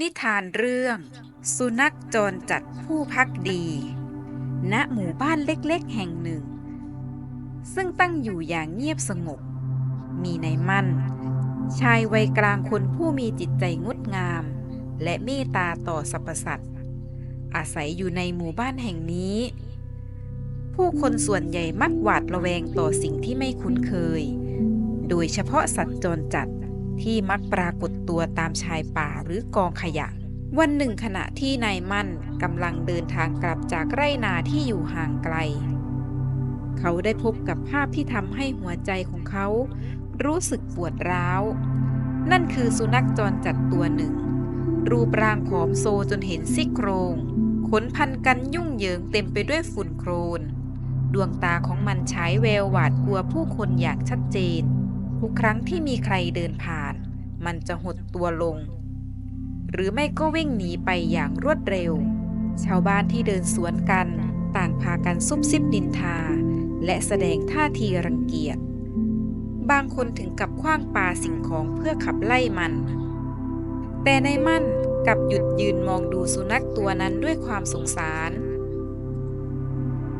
นิทานเรื่อง สุนัขจรจัดผู้พักดี ณ หมู่บ้านเล็กๆ แห่งหนึ่ง ซึ่งตั้งอยู่อย่างเงียบสงบ มีนายมั่น ชายวัยกลางคนผู้มีจิตใจงดงาม และเมตตาต่อสรรพสัตว์ อาศัยอยู่ในหมู่บ้านแห่งนี้ ผู้คนส่วนใหญ่มักหวาดระแวงต่อสิ่งที่ไม่คุ้นเคย โดยเฉพาะสัตว์จรจัด ที่มักปรากฏตัวตามชายป่าหรือกองขยะ วันหนึ่งขณะที่นายมั่นกำลังเดินทางกลับจากไร่นาที่อยู่ห่างไกล เขาได้พบกับภาพที่ทำให้หัวใจของเขา รู้สึกปวดร้าว นั่นคือสุนัขจรจัดตัวหนึ่ง รูปร่างผอมโซจนเห็นซี่โครงขนพันกันยุ่งเหยิงเต็มไปด้วยฝุ่นโครน ดวงตาของมันฉายแววหวาดกลัวผู้คนอย่างชัดเจน ทุกครั้งที่มีใครเดินผ่าน มันจะหดตัวลง หรือไม่ก็วิ่งหนีไปอย่างรวดเร็ว ชาวบ้านที่เดินสวนกัน ต่างพากันซุบซิบดินทา และแสดงท่าทีรังเกียจ บางคนถึงกับคว้างปาสิ่งของเพื่อขับไล่มัน แต่ในมั่นกับหยุดยืนมองดูสุนัขตัวนั้นด้วยความสงสาร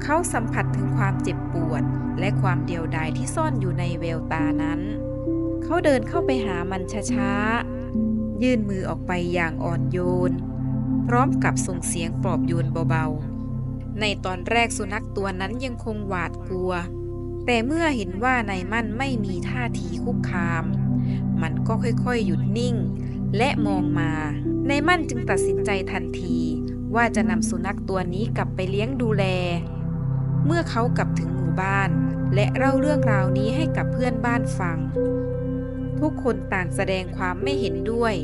เขาสัมผัสถึงความเจ็บปวด และความเดียวดายที่ซ่อนอยู่ในแววตานั้น เขาเดินเข้าไปหามันช้าๆ ยื่นมือออกไปอย่างอ่อนโยน พร้อมกับส่งเสียงปลอบโยนเบาๆ ในตอนแรกสุนัขตัวนั้นยังคงหวาดกลัว แต่เมื่อเห็นว่านายมั่นไม่มีท่าทีคุกคาม มันก็ค่อยๆ หยุดนิ่ง และมองมานายมั่นจึงตัดสินใจทันทีว่าจะนำสุนัขตัวนี้กลับไปเลี้ยงดูแล เมื่อเขากลับถึงหมู่บ้าน และเล่าเรื่องราวนี้ให้กับเพื่อนบ้านฟัง ทุกคนต่างแสดงความไม่เห็นด้วย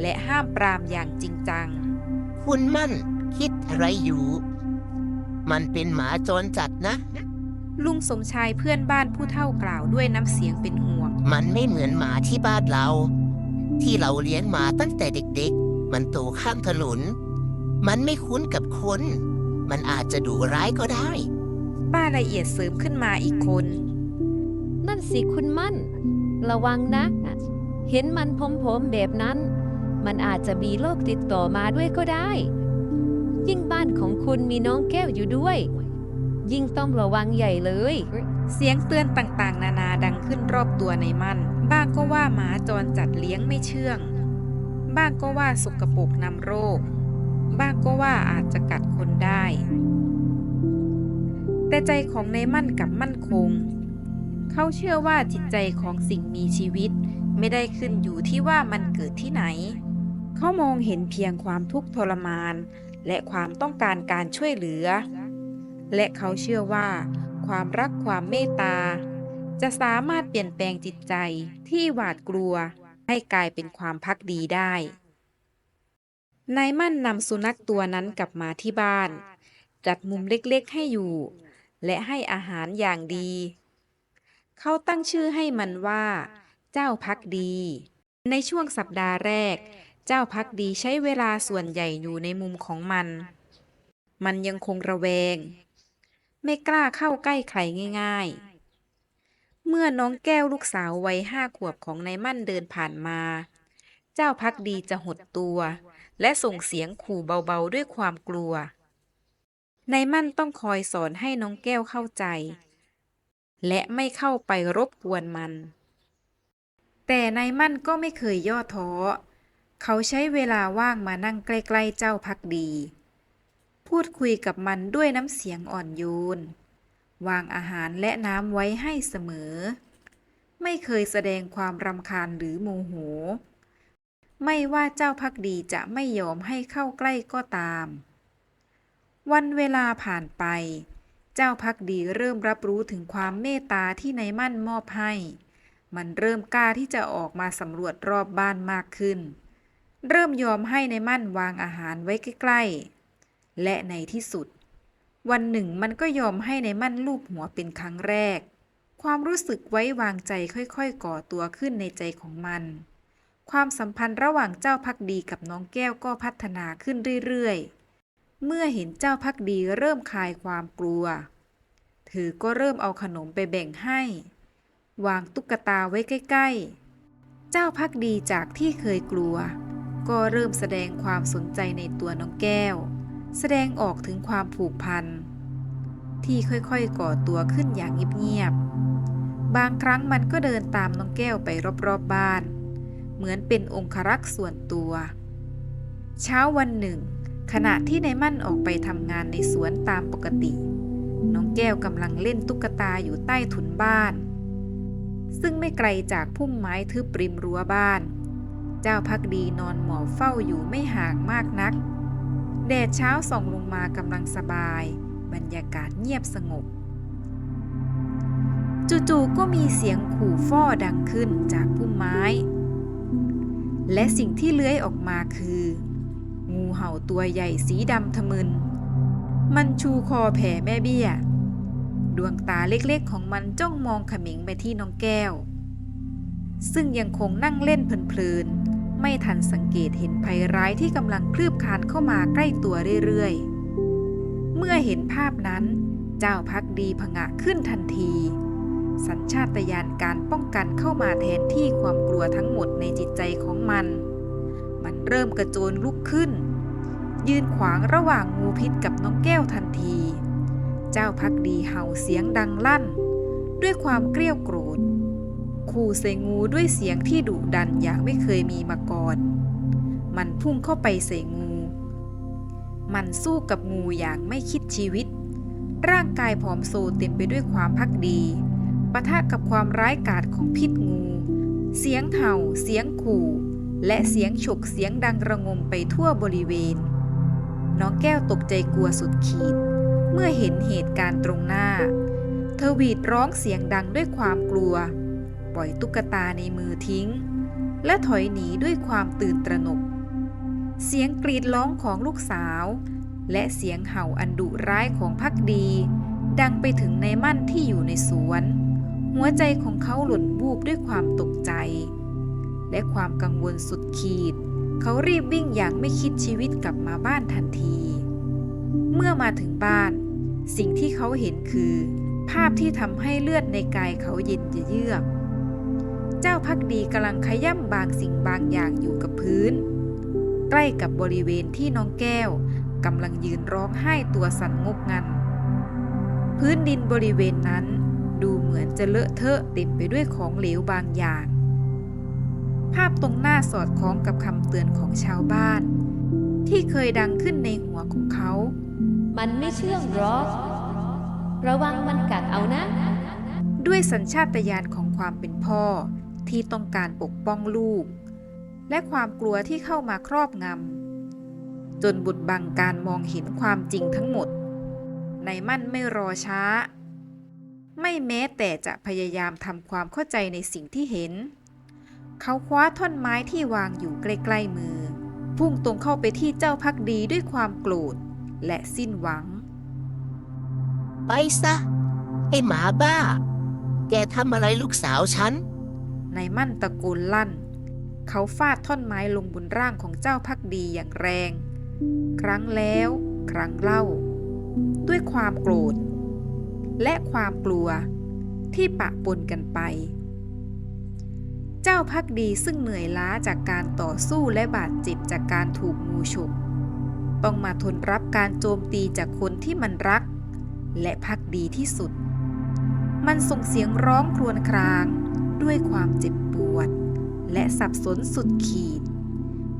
และห้ามปรามอย่างจริงจัง คุณมั่นคิดอะไรอยู่ มันเป็นหมาจรจัดนะ ลุงสมชายเพื่อนบ้านผู้เฒ่ากล่าวด้วยน้ำเสียงเป็นห่วง มันไม่เหมือนหมาที่บ้านเรา ที่เราเลี้ยงหมาตั้งแต่เด็กๆ มันโตข้ามถนน มันไม่คุ้นกับคน มันอาจจะดุร้ายก็ได้ ป้าละเอียดเสริมขึ้นมาอีกคน นั่นสิคุณมั่น ระวังนะ เห็นมันผอมๆแบบนั้น มันอาจจะมีโรคติดต่อมาด้วยก็ได้ ยิ่งบ้านของคุณมีน้องแก้วอยู่ด้วย ยิ่งต้องระวังใหญ่เลย เสียงเตือนต่างๆ นานาดังขึ้นรอบตัวในมั่นบ้างก็ว่าหมาจรจัดเลี้ยงไม่เชื่อง บ้างก็ว่าสกปรกนำโรค บ้างก็ว่าอาจจะกัดคนได้ แต่ใจของในมั่นกับมั่นคง เขาเชื่อว่าจิตใจของสิ่งมีชีวิต ไม่ได้ขึ้นอยู่ที่ว่ามันเกิดที่ไหน เขามองเห็นเพียงความทุกข์ทรมาน และความต้องการการช่วยเหลือ และเขาเชื่อว่า ความรักความเมตตา จะสามารถเปลี่ยนแปลงจิตใจที่หวาดกลัว ให้กลายเป็นความพักดีได้นายมั่นนำสุนัขตัวนั้นกลับมาที่บ้าน จัดมุมเล็กๆให้อยู่ และให้อาหารอย่างดี เขาตั้งชื่อให้มันว่า เจ้าพักดี ในช่วงสัปดาห์แรก เจ้าพักดีใช้เวลาส่วนใหญ่อยู่ในมุมของมัน มันยังคงระแวง ไม่กล้าเข้าใกล้ใครง่าย ๆ เมื่อน้องแก้วลูกสาววัยห้าขวบของนายมั่นเดินผ่านมา เจ้าพักดีจะหดตัว และส่งเสียงขู่เบาๆด้วยความกลัว นายมั่นต้องคอยสอนให้น้องแก้วเข้าใจ และไม่เข้าไปรบกวนมัน แต่นายมั่นก็ไม่เคยย่อท้อ เขาใช้เวลาว่างมานั่งใกล้ๆเจ้าพักดี พูดคุยกับมันด้วยน้ำเสียงอ่อนโยน วางอาหารและน้ำไว้ให้เสมอ ไม่เคยแสดงความรำคาญหรือโมโห ไม่ว่าเจ้าพักดีจะไม่ยอมให้เข้าใกล้ก็ตาม วันเวลาผ่านไป เจ้าพักดีเริ่มรับรู้ถึงความเมตตาที่นายมั่นมอบให้ มันเริ่มกล้าที่จะออกมาสำรวจรอบบ้านมากขึ้น เริ่มยอมให้ในายมั่นวางอาหารไว้ใกล้ๆ และในที่สุด วันหนึ่งมันก็ยอมให้ในายมั่นลูบหัวเป็นครั้งแรก ความรู้สึกไว้วางใจค่อยๆ ก่อตัวขึ้นในใจของมัน ความสัมพันธ์ระหว่างเจ้าพักดีกับน้องแก้วก็พัฒนาขึ้นเรื่อยๆ เมื่อเห็นเจ้าพักดีเริ่มคลายความกลัว เธอก็เริ่มเอาขนมไปแบ่งให้ วางตุ๊กตาไว้ใกล้ ๆ เจ้าพักดีจากที่เคยกลัว ก็เริ่มแสดงความสนใจในตัวน้องแก้ว แสดงออกถึงความผูกพัน ที่ค่อยๆก่อตัวขึ้นอย่างเงียบๆ บางครั้งมันก็เดินตามน้องแก้วไปรอบๆบบ้าน เหมือนเป็นองครักษ์ส่วนตัว เช้าวันหนึ่ง ขณะที่นายมั่นออกไปทำงานในสวนตามปกติ น้องแก้วกำลังเล่นตุ๊กตาอยู่ใต้ถุนบ้าน ซึ่งไม่ไกลจากพุ่มไม้ทึบริมรั้วบ้าน เจ้าพักดีนอนหมอบเฝ้าอยู่ไม่ห่างมากนัก แดดเช้าส่องลงมากำลังสบาย บรรยากาศเงียบสงบ จู่ๆก็มีเสียงขู่ฟ้อดังขึ้นจากพุ่มไม้ และสิ่งที่เลื้อยออกมาคือ งูเห่าตัวใหญ่สีดำทะมึน มันชูคอแผ่แม่เบี้ย ดวงตาเล็กๆของมันจ้องมองขมิงไปที่น้องแก้ว ซึ่งยังคงนั่งเล่นเพลินๆ ไม่ทันสังเกตเห็นภัยร้ายที่กำลังคลืบคานเข้ามาใกล้ตัวเรื่อยๆ เมื่อเห็นภาพนั้นเจ้าพักดีผงะขึ้นทันทีสัญชาตญาณการป้องกันเข้ามาแทนที่ความกลัวทั้งหมดในจิตใจของมัน มันเริ่มกระโจนลุกขึ้น ยืนขวางระหว่างงูพิษกับน้องแก้วทันที เจ้าพักดีเห่าเสียงดังลั่น ด้วยความเกรี้ยวโกรธขู่ใส่งูด้วยเสียงที่ดุดันอย่างไม่เคยมีมาก่อน มันพุ่งเข้าไปใส่งู มันสู้กับงูอย่างไม่คิดชีวิต ร่างกายผอมโซเต็มไปด้วยความพักดีปะทะกับความร้ายกาจของพิษงู เสียงเห่า เสียงขู่ และเสียงฉกเสียงดังระงมไปทั่วบริเวณ น้องแก้วตกใจกลัวสุดขีด เมื่อเห็นเหตุการณ์ตรงหน้า เธอหวีดร้องเสียงดังด้วยความกลัว ปล่อยตุ๊กตาในมือทิ้ง และถอยหนีด้วยความตื่นตระหนก เสียงกรีดร้องของลูกสาว และเสียงเห่าอันดุร้ายของพักดี ดังไปถึงในมั่นที่อยู่ในสวน หัวใจของเขาหล่นบูบด้วยความตกใจ และความกังวลสุดขีด เขารีบวิ่งอย่างไม่คิดชีวิตกลับมาบ้านทันที เมื่อมาถึงบ้าน สิ่งที่เขาเห็นคือ ภาพที่ทำให้เลือดในกายเขาเย็นเยือก เจ้าพักดีกำลังขย่ำบางสิ่งบางอย่างอยู่กับพื้น ใกล้กับบริเวณที่น้องแก้วกำลังยืนร้องไห้ตัวสั่นงกงัน พื้นดินบริเวณนั้นดูเหมือนจะเลอะเทอะเต็มไปด้วยของเหลวบางอย่าง ภาพตรงหน้าสอดคล้องกับคำเตือนของชาวบ้าน ที่เคยดังขึ้นในหัวของเขา มันไม่เชื่องหรอก ระวังมันกัดเอานะ ด้วยสัญชาตญาณของความเป็นพ่อที่ต้องการปกป้องลูก และความกลัวที่เข้ามาครอบงำจนบุดบังการมองเห็นความจริงทั้งหมด ในมั่นไม่รอช้า ไม่แม้แต่จะพยายามทำความเข้าใจในสิ่งที่เห็น เขาคว้าท่อนไม้ที่วางอยู่ใกล้ๆมือ พุ่งตรงเข้าไปที่เจ้าพักดีด้วยความโกรธและสิ้นหวัง ไปซะ ไอ้หมาบ้า แกทำอะไรลูกสาวฉันนายมั่นตะโกนลั่น เขาฟาดท่อนไม้ลงบนร่างของเจ้าพักดีอย่างแรง ครั้งแล้ว ครั้งเล่า ด้วยความโกรธ และความกลัวที่ปะปนกันไป เจ้าพักดีซึ่งเหนื่อยล้าจากการต่อสู้และบาดเจ็บจากการถูกงูฉกต้องมาทนรับการโจมตีจากคนที่มันรัก และพักดีที่สุด มันส่งเสียงร้องครวญครางด้วยความเจ็บปวด และสับสนสุดขีด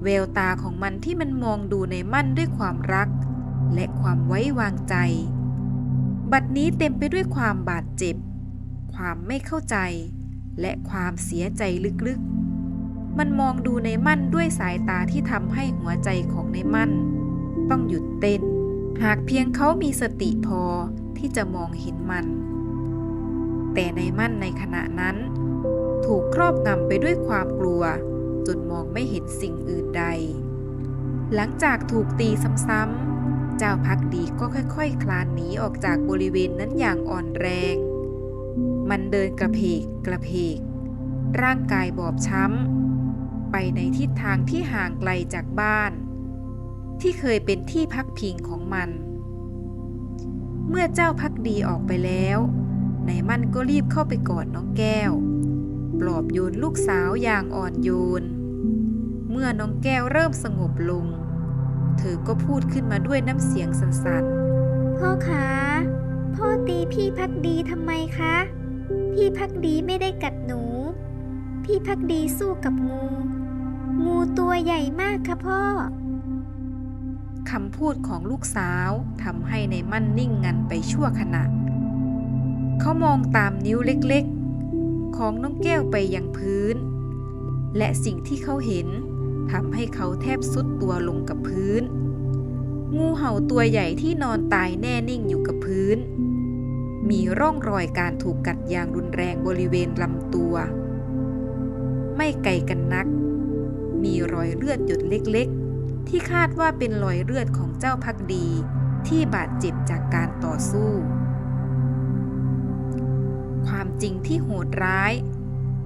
แววตาของมันที่มันมองดูในมั่นด้วยความรัก และความไว้วางใจ บัดนี้เต็มไปด้วยความบาดเจ็บ ความไม่เข้าใจ และความเสียใจลึกๆ มันมองดูในมั่นด้วยสายตาที่ทำให้หัวใจของในมั่น ต้องหยุดเต้น หากเพียงเขามีสติพอที่จะมองเห็นมัน แต่ในมั่นในขณะนั้น ถูกครอบงำไปด้วยความกลัว จนมองไม่เห็นสิ่งอื่นใด หลังจากถูกตีซ้ำๆเจ้าพักดีก็ค่อยๆคคลานหนีออกจากบริเวณนั้นอย่างอ่อนแรง มันเดินกระเพกกระเพก ร่างกายบอบช้ำ ไปในทิศทางที่ห่างไกลจากบ้าน ที่เคยเป็นที่พักพิงของมัน เมื่อเจ้าพักดีออกไปแล้วนายมั่นก็รีบเข้าไปกอดน้องแก้ว ปลอบโยนลูกสาวอย่างอ่อนโยน เมื่อน้องแก้วเริ่มสงบลง เธอก็พูดขึ้นมาด้วยน้ำเสียงสั่นๆ พ่อคะ พ่อตีพี่พักดีทำไมคะ พี่พักดีไม่ได้กัดหนู พี่พักดีสู้กับงู งูตัวใหญ่มากค่ะพ่อคำพูดของลูกสาวทำให้ในมั่นนิ่งงันไปชั่วขณะ เขามองตามนิ้วเล็กๆ ของน้องแก้วไปยังพื้น และสิ่งที่เขาเห็นทำให้เขาแทบสุดตัวลงกับพื้น งูเห่าตัวใหญ่ที่นอนตายแน่นิ่งอยู่กับพื้น มีร่องรอยการถูกกัดอย่างรุนแรงบริเวณลำตัว ไม่ไกลกันนัก มีรอยเลือดหยดเล็กๆ ที่คาดว่าเป็นรอยเลือดของเจ้าพักดีที่บาดเจ็บจากการต่อสู้ ความจริงที่โหดร้าย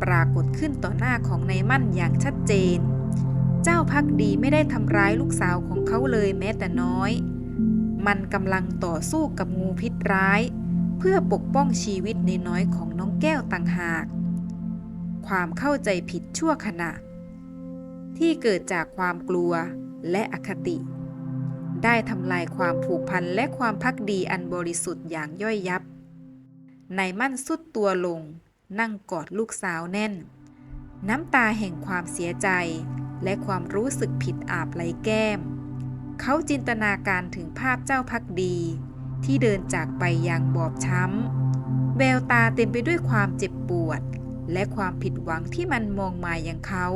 ปรากฏขึ้นต่อหน้าของนายมั่นอย่างชัดเจน เจ้าพักดีไม่ได้ทำร้ายลูกสาวของเขาเลยแม้แต่น้อย มันกำลังต่อสู้กับงูพิษร้าย เพื่อปกป้องชีวิตในน้อยของน้องแก้วต่างหาก ความเข้าใจผิดชั่วขณะ ที่เกิดจากความกลัวและอคติ ได้ทำลายความผูกพันและความพักดีอันบริสุทธิ์อย่างย่อยยับนายมั่นสุดตัวลง นั่งกอดลูกสาวแน่น น้ำตาแห่งความเสียใจ และความรู้สึกผิดอาบไหลแก้ม เขาจินตนาการถึงภาพเจ้าพักดี ที่เดินจากไปอย่างบอบช้ำ แววตาเต็มไปด้วยความเจ็บปวด และความผิดหวังที่มันมองมาอย่างเขา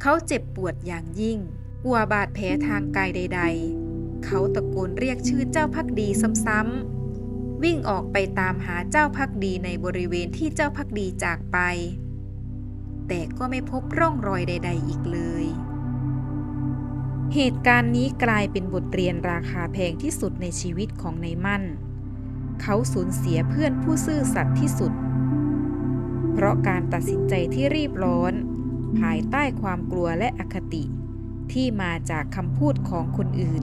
เขาเจ็บปวดอย่างยิ่ง กลัวบาดแผลทางกายใด ๆ เขาตะโกนเรียกชื่อเจ้าพักดีซ้ำๆ วิ่งออกไปตามหาเจ้าพักดีในบริเวณที่เจ้าพักดีจากไป แต่ก็ไม่พบร่องรอยใด ๆ อีกเลย เหตุการณ์นี้กลายเป็นบทเรียนราคาแพงที่สุดในชีวิตของนายมั่น เขาสูญเสียเพื่อนผู้ซื่อสัตย์ที่สุด เพราะการตัดสินใจที่รีบร้อน ภายใต้ความกลัวและอคติ ที่มาจากคำพูดของคนอื่น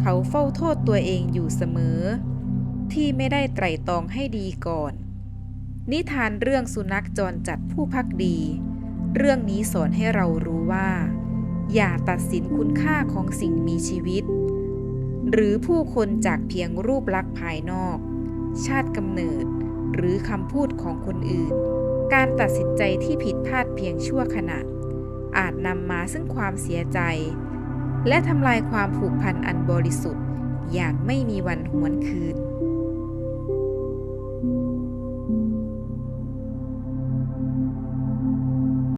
เขาเฝ้าโทษตัวเองอยู่เสมอ ที่ไม่ได้ไตร่ตรองให้ดีก่อน นิทานเรื่องสุนัขจรจัดผู้พักดี เรื่องนี้สอนให้เรารู้ว่า อย่าตัดสินคุณค่าของสิ่งมีชีวิต หรือผู้คนจากเพียงรูปลักษณ์ภายนอก ชาติกำเนิด หรือคำพูดของคนอื่น การตัดสินใจที่ผิดพลาดเพียงชั่วขณะ อาจนำมาซึ่งความเสียใจ และทำลายความผูกพันอันบริสุทธิ์อย่างไม่มีวันหวนคืน